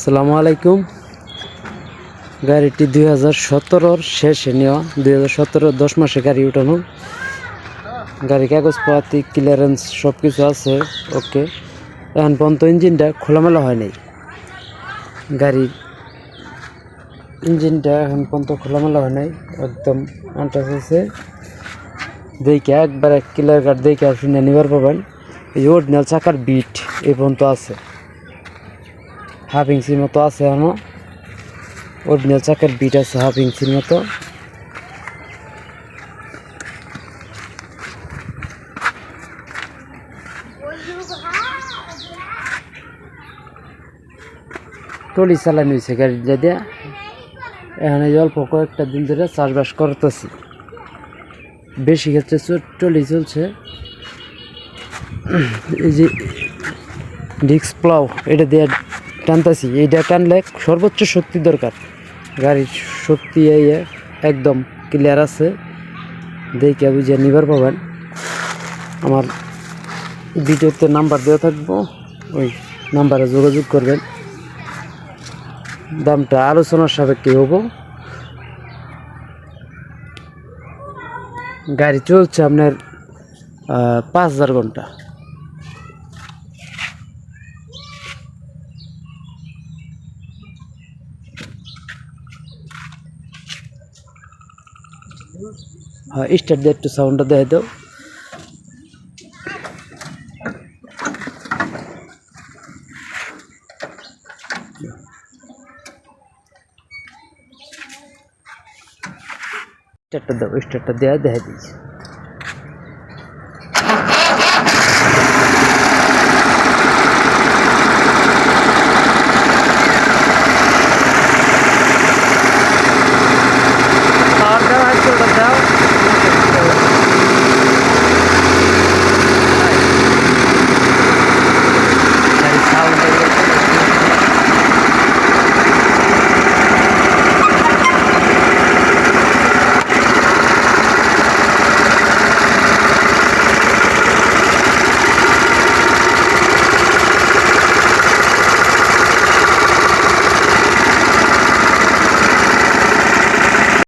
আসসালামু আলাইকুম। গাড়িটি দুই হাজার সতেরোর শেষে নেওয়া। দুই হাজার সতেরোর দশ মাসে গাড়ি উঠানো। গাড়ি কাগজপাতি ক্লিয়ারেন্স সব কিছু আছে। ওকে। এখন পর্যন্ত ইঞ্জিনটা খোলামেলা হয় নাই। গাড়ির ইঞ্জিনটা এখন পর্যন্ত খোলামেলা হয় নাই। একদম আনটাচ আছে। দেখে একবার এক ক্লিয়ার কার্ড দেখে আর শুনে নিবার পাবেন এই অরিজিনাল চাকার বিট এই পর্যন্ত আছে। হাফ ইঞ্চির মতো আছে এখনও। অরিজিনাল চাকার বিট আছে হাফ ইঞ্চির মতো। টলি চালানো হয়েছে গাড়িটা দিয়ে এখানে অল্প কয়েকটা দিন ধরে চাষবাস করতেছি। বেশি ক্ষেত্রে টলি চলছে। এই যে ডিস্ক প্লাউ এটা দিয়ে টানতেছি এইটা টানলে সর্বোচ্চ শক্তি দরকার। গাড়ির শক্তি একদম ক্লিয়ার আছে। দেখে বুঝে নিবার পাবেন। আমার ভিডিওতে নাম্বার দেওয়া থাকব, ওই নাম্বারে যোগাযোগ করবেন। দামটা আলোচনার সাপেক্ষে হব। গাড়ি চলছে আপনার পাঁচ হাজার ঘণ্টা। হ্যাঁ স্টার্ট দিয়ে একটু সাউন্ডটা দেয় দাও। স্টার্টটা দাও স্টার্টটা দেওয়া দেখা দিয়েছি